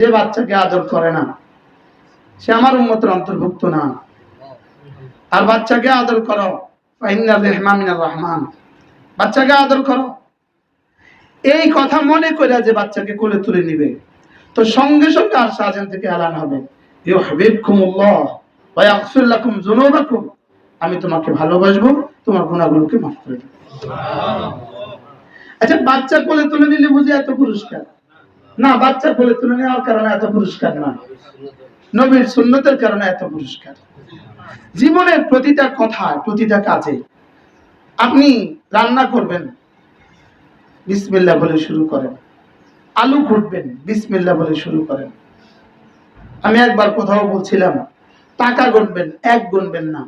যে বাচ্চাকে আদর করে না, সে আমার উন্মতের অন্তর্ভুক্ত না। আর বাচ্চাকে আদর করো রহমান। বাচ্চাকে আদর করো। এই কথা মনে করে যে বাচ্চাকে কোলে তুলে নিবে। তো সঙ্গে সঙ্গে আর সাজেন থেকে এলান হবে। আমি তোমাকে ভালোবাসবো, তোমার গুনাহগুলোকে মাফ করে দেব। আচ্ছা বাচ্চা কোলে তুলে নিলে বুঝি এত পুরস্কার? না বাচ্চা কোলে তুলে নেওয়ার কারণে এত পুরস্কার না। নবীর সুন্নতের কারণে এত পুরস্কার। জীবনের প্রতিটা কথা প্রতিটা কাজে আপনি রান্না করবেন, বিসমিল্লাহ বলে শুরু করেন। আলু ঘুটবেন, বিসমিল্লাহ বলে শুরু করেন। আমি একবার কোথাও বলছিলাম, টাকা গুনবেন, এক গুনবেন না।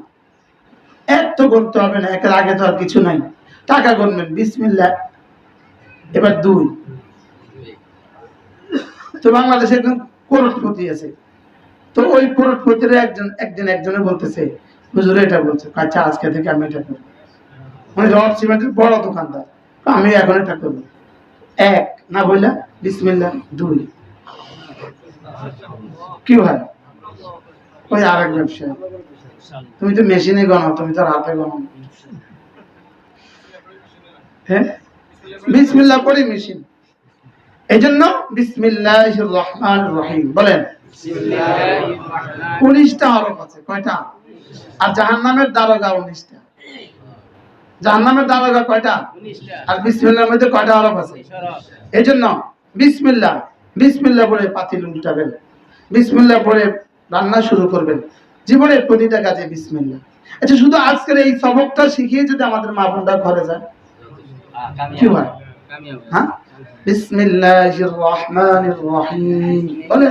এক তো গুনতে হবে না, একের আগে তো আর কিছু নাই। টাকা গুনবেন, বিসমিল্লাহ। এবার দুই। তো বাংলাদেশে একজন করোড়পতি আছে। তো ওই করোড়পতির একজন, একদিন একজনে বলতেছে, হুজুর, এটা বলছে। আচ্ছা আজকে থেকে আমি এটা করব। মানে রড সিমেন্টের বড় দোকানদার। আমি এখন এটা করব। এক, না বললা বিসমিল্লা দুই। কি হয়? ওই আরেক ব্যবসা তুমি তো মেশিনে গণো, তুমি তো হাতে গণো। হ্যাঁ? বিসমিল্লাহ পরে মেশিন। এই জন্য বিসমিল্লাহ রহমান রহিম বলেন। উনিশটা হরফ আছে কয়টা? আর জাহান্নামের দারোগা উনিশটা। জাহান্নামের দারোগা কয়টা? আর বিসমিল্লার মধ্যে কয়টা হরফ আছে? এই জন্য বিসমিল্লাহ বিসমিল্লাহ বলে পাতিল উল্টাবেন। বিসমিল্লাহ পরে রান্না শুরু করবেন। জীবনের প্রতিটা কাজে বিসমিল্লাহ আচ্ছা শুধু আজকের এই সবকটা শিখিয়ে যদি আমাদের মা বোনরা ঘরে যায় কি হয়? হ্যাঁ? বিসমিল্লাহির রহমানির রহিম বলে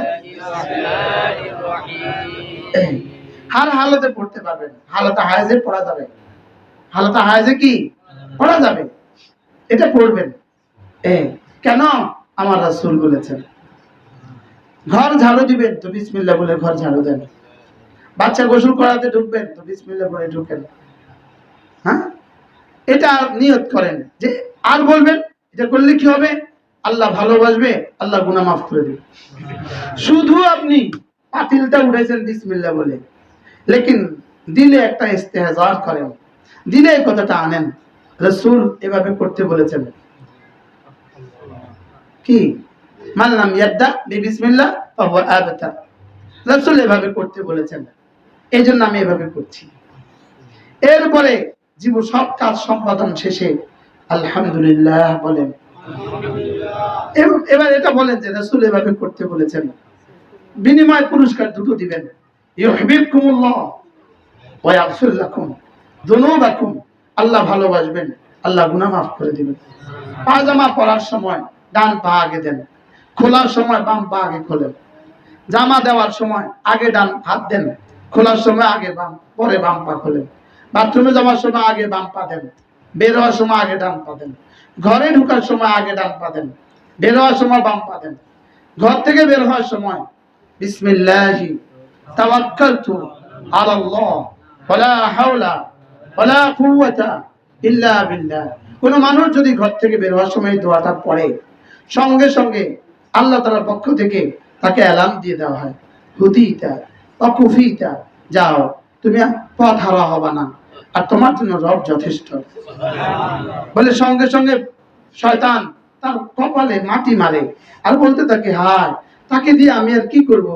এই, হার হালতে পড়তে পারবেন হালতে হায়াজে পড়া যাবে হালতে হায়াজে কি? পড়া যাবে। এটা পড়বেন। এই কেন আমার রাসূল বলেছেন? ঘর ঝাড়ু দিবেন তো বিসমিল্লাহ বলে ঘর ঝাড়ু দেন। বাচ্চা গোসল করাতে ঢুকবেন তো বিসমিল্লাহ বলে ঢুকেন। হ্যাঁ? এটা নিয়ত করেন যে আর বলবেন এটা করলে কি হবে? আল্লাহ ভালোবাসবে, আল্লাহ গুনাহ মাফ করে দিবে। শুধু আপনি পাতিলটা উঠেছেন, বিসমিল্লাহ বলে। লেকিন দিলে একটা ইস্তেহাজার করেন। দিলে এই কথাটা আনেন। রসুল এভাবে করতে বলেছেন। কি? মানলাম ইয়াদ্দা বিসমিল্লাহ ফাহুয়া আবতার রসুল এভাবে করতে বলেছেন। এই জন্য আমি এভাবে করছি। এরপরে জীব সব কাজ সম্পাদন শেষে আলহামদুলিল্লাহ বলেন। এবার এটা বলেন যে রসুল এভাবে করতে বলেছেন বিনিময় পুরস্কার দুটো দিবেন। আল্লাহ ভালোবাসবেন। আল্লাহ গুনাহ মাফ করে দিবেন। পাজামা পরার সময় ডান পা আগে দেন। খোলার সময় বাম পা আগে খোলেন। জামা দেওয়ার সময় আগে ডান হাত দেন। খোলার সময় আগে বাম, পরে বাম পা খোলেন। বাথরুমে যাওয়ার সময় আগে বাম পা দেন। বের হওয়ার সময় আগে ডান পা দেন। ঘরে ঢুকার সময় আগে ডান পা দেন। বের হওয়ার সময় বাম পা দেন। ঘর থেকে বের হওয়ার সময় বিসমিল্লাহি তাওয়াক্কালতু আলাল্লাহ, ওয়ালা হাওলা, ওয়ালা কুওয়াতা ইল্লা বিল্লাহ। কোন মানুষ যদি ঘর থেকে বের হওয়ার সময় দোয়াটা পড়ে, সঙ্গে সঙ্গে আল্লাহ তাআলার পক্ষ থেকে তাকে অ্যালার্ম দিয়ে দেওয়া হয়, হুদিতা, অকুফিতা, যাও, তুমি পথ হারা হবা না। আর তোমার জন্য রব যথেষ্ট। বলে সঙ্গে সঙ্গে শয়তান তার কপালে মাটি মারে আর বলতে থাকে, হায়, তাকে দিয়ে আমি আর কি করব?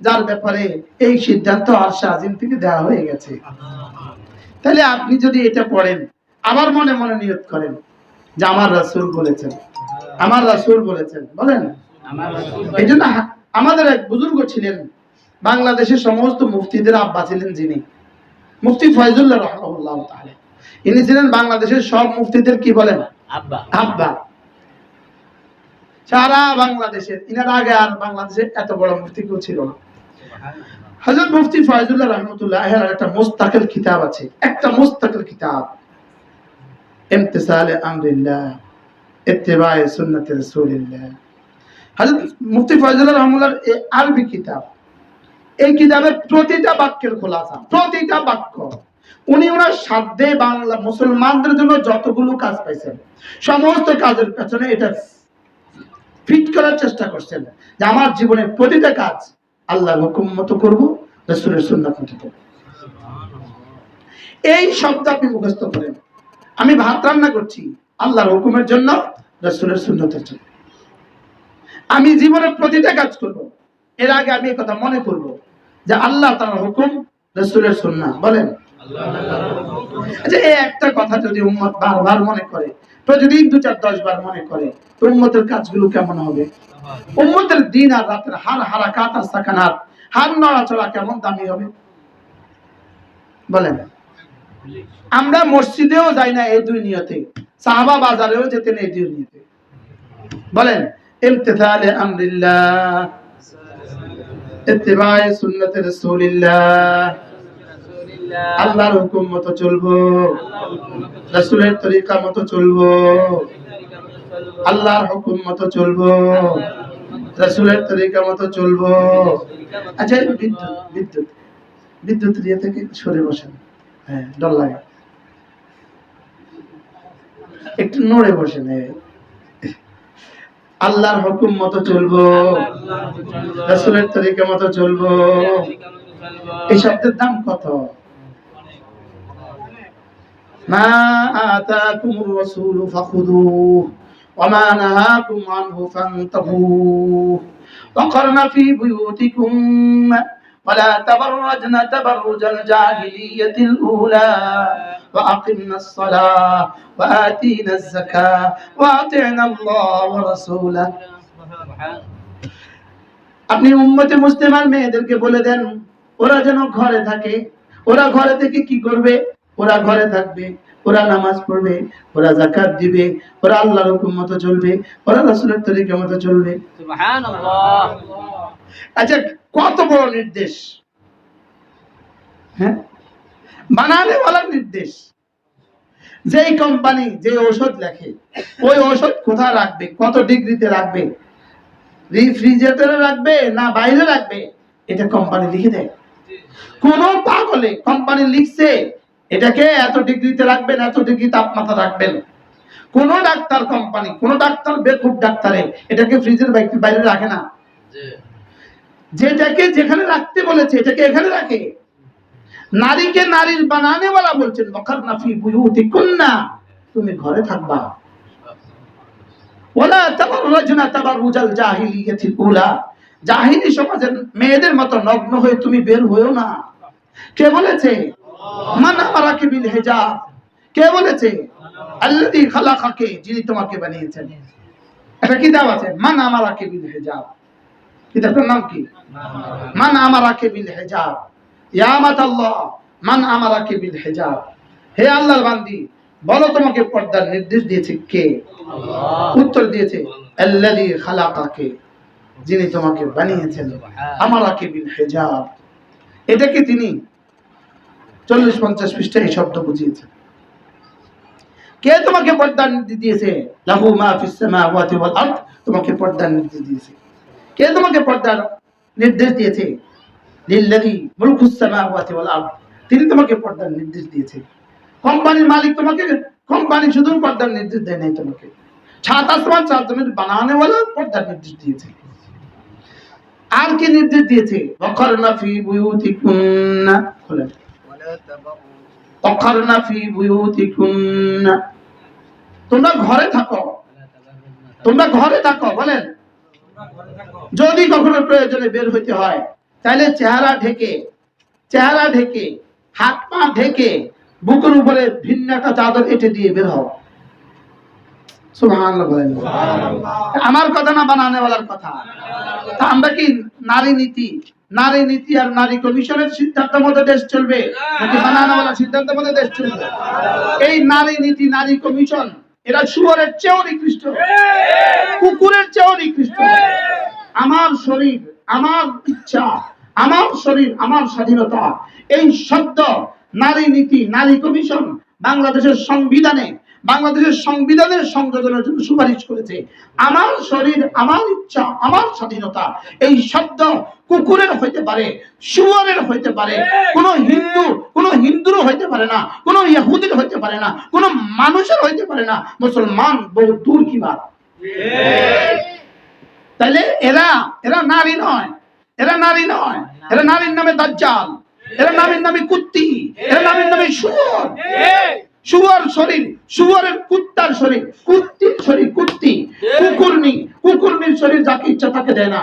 যার ব্যাপারে এই সিদ্ধান্ত আর শাহিন থেকে দেওয়া হয়ে গেছে। তাহলে আপনি যদি এটা পড়েন, আবার মনে মনে নিয়ত করেন যে আমার রাসূল বলেছেন। আমার রাসূল বলেছেন। বলেন। এই জন্য আমাদের এক বুজুর্গ ছিলেন, বাংলাদেশের সমস্ত মুফতিদের আব্বা ছিলেন যিনি। মুফতি ফয়জুল্লাহ রহমাহুল্লাহ তাআলা। ইনি ছিলেন বাংলাদেশের সব মুফতিদের কি বলেন? আব্বা। আব্বা। সারা বাংলাদেশের ইনার আগে আর বাংলাদেশে এত বড় মুফতি কেউ ছিল না। হযরত মুফতি ফয়জুল্লাহ রহমতুল্লাহ এর একটা মুস্তাকিল কিতাব আছে। একটা মুস্তাকিল কিতাব। ইমতিসাল আমরিল্লাহ ইত্তিবায়ে সুন্নাত রাসূলিল্লাহ। হযরত মুফতি ফয়জুল্লাহ রহমতুল্লাহ এই আরবি কিতাব এই কিতাবের প্রতিটা বাক্যের খোলাসা, প্রতিটা বাক্য। উনি ওনার সাধ্যে বাংলা মুসলমানদের জন্য যতগুলো কাজ পাইছেন, সমস্ত কাজের পেছনে এটা ফিট করার চেষ্টা করছেন যে আমার জীবনের প্রতিটা কাজ আল্লাহর হুকুম মতো করব, রসুলের সুন্নাত মতো করব। এই শব্দ আপনি মুখস্থ করেন। আমি ভাত রান্না করছি, আল্লাহর হুকুমের জন্য, রসুলের সুন্নতের জন্য। আমি জীবনের প্রতিটা কাজ করব। এর আগে আমি কথা মনে করব যে আল্লাহ তার হুকুম, রসুলের সুন্না বলেন। আচ্ছা একটা কথা যদি উম্মত বারবার মনে করে দু চার দশ বার মনে করে, তো উম্মতের কাজগুলো কেমন হবে? উম্মতের দিন আর রাতের হার হারাকাত আর সাকানাত, হার কেমন দামি হবে? বলেন। আমরা মসজিদেও যাই না এই দুই নিয়তে সাহাবা বাজারেও যেতেন এই দুই নিয়তে বলেন ইমতিসালে আমরিল্লাহ। আল্লাহর হুকুম মতো চলবো। রাসূলের তরিকা মতো চলবো। আল্লাহর হুকুম মতো চলবো। রাসূলের তরিকা মতো চলবো। আচ্ছা বিদ্যুৎ বিদ্যুৎ। বিদ্যুৎ দিয়ে থেকে সরে বসেন। হ্যাঁ ডর লাগে। একটু নড়ে বসেন এই। আল্লাহর হুকুম মতো চলবো রাসূলের তরিকা মতো চলবো এই শব্দের দাম কত মা আতাকুমুর রাসূলু ফাখুদুহু وما نهاكم عنه فانتهوا وقرن في بيوتكم ولا تبرجن تبرج الجاهلية الأولى وأقمنا الصلاة وآتينا الزكاة وأطعنا الله ورسوله আপনি উম্মতে মুসলিমার মেয়েদেরকে বলে দেন ওরা যেন ঘরে থাকে ওরা ঘরে থেকে কি করবে ওরা ঘরে থাকবে ওরা নামাজ পড়বে ওরা জাকাত দিবে ওরা আল্লাহর হুকুম মতো চলবে ওরা রাসূলের তরিকা মতো চলবে সুবহানাল্লাহ আচ্ছা কত বড় নির্দেশ? হ্যাঁ? বানানে বলার নির্দেশ। যেই কোম্পানি যে ঔষধ লেখে, ওই ঔষধ কোথায় রাখবে? কত ডিগ্রিতে রাখবে? রিফ্রিজারেটরে রাখবে না বাইরে রাখবে? এটা কোম্পানি লিখে দেয়। কোন পাগলে কোম্পানি লিখছে, এটাকে এত ডিগ্রিতে রাখবেন, এত ডিগ্রি তাপমাত্রা রাখবেন। কোন ডাক্তার কোম্পানি কোন ডাক্তার বেকুব ডাক্তারে এটাকে ফ্রিজের বাইরে রাখে না। যেটাকে যেখানে রাখতে বলেছে, এটাকে এখানে রাখে। নারীকে নারীর বানানে বলা বলছেন বখার নাফি বুয়ুতি কন্যা তুমি ঘরে থাকবা। ওলা তাবাররাজনা জাহিলি সমাজের মেয়েদের মতো নগ্ন হয়ে তুমি বের না। কে বলেছে? মান বিল হিজাব। কে বলেছে? খালাকাকে, যিনি তোমাকে বানিয়েছেন। এটা কি দাও আছে? মান আমারাকে বিল হিজাব। কিতাবটার নাম কি? মান আমারাকে বিল হিজাব। ইয়া মাতাল্লাহ মান আমারাকে বিল হিজাব। হে আল্লাহর বান্দি বলো তোমাকে পর্দার নির্দেশ দিয়েছে কে? উত্তর দিয়েছে আল্লাযী খালাকাকে যিনি তোমাকে বানিয়েছেন আমারাকে বিল হিজাব। এটাকে তিনি? চল্লিশ পঞ্চাশ পৃষ্ঠায় এই শব্দ বুঝিয়েছেন। কে তোমাকে পর্দার নির্দেশ দিয়েছে? লাহু মা ফিস সামাওয়াতি ওয়াল আরদ তোমাকে পর্দার নির্দেশ দিয়েছে। কে তোমাকে পর্দার নির্দেশ দিয়েছে? তিনি তোমাকে পর্দার নির্দেশ দিয়েছে। কোম্পানির মালিক তোমাকে, কোম্পানি শুধু পর্দার নির্দেশ দেয় নাই তোমাকে। ছাত আসমান, চার জমির ওয়ালা পর্দার নির্দেশ দিয়েছে। আর কি নির্দেশ দিয়েছে? ওয়াকারনা ফি বুয়ুতিকুন্না। বলেন ওয়াকারনা ফি বুয়ুতিকুন্না। তোমরা ঘরে থাকো। তোমরা ঘরে থাকো, বলেন। যদি কখনো প্রয়োজনে বের হইতে হয় তাহলে চেহারা ঢেকে চেহারা ঢেকে হাত পা ঢেকে বুকের উপরে ভিন্ন একটা চাদর এঁটে দিয়ে বের হও। আমার কথা না বানানে বলার কথা। তা আমরা কি নারী নীতি নারী নীতি আর নারী কমিশনের সিদ্ধান্তের মধ্যে দেশ চলবে নাকি বানানাওয়ালা সিদ্ধান্তের মধ্যে দেশ চলবে? এই নারী নীতি নারী কমিশন এরা শুয়ারের চেয়েও নিকৃষ্ট। কুকুরের চেয়েও নিকৃষ্ট। আমার শরীর, আমার ইচ্ছা, আমার শরীর, আমার স্বাধীনতা। এই শব্দ নারী নীতি, নারী কমিশন বাংলাদেশের সংবিধানে, বাংলাদেশের সংবিধানের সংযোজনের জন্য সুপারিশ করেছে। আমার শরীর, আমার ইচ্ছা, আমার স্বাধীনতা, এই শব্দ কুকুরের হইতে পারে, শুয়ারের হইতে পারে, কোন হিন্দু, কোন হিন্দুরও হইতে পারে না, কোন ইহুদির হইতে পারে না, কোন মানুষের হইতে পারে না। মুসলমান বহু দূর কি বাত তাইলে এরা এরা নারী নয়। এরা নারী নয়। এরা নারীর নামে দাজ্জাল। এরা নারীর নামে কুত্তি। এরা নারীর নামে শুয়োর। শুয়োর শরীর, শুয়োরের কুত্তার শরীর, কুত্তির শরীর, কুত্তি। কুকুরনি কুকুরনির শরীর, যাকে ইচ্ছা তাকে দেয় না।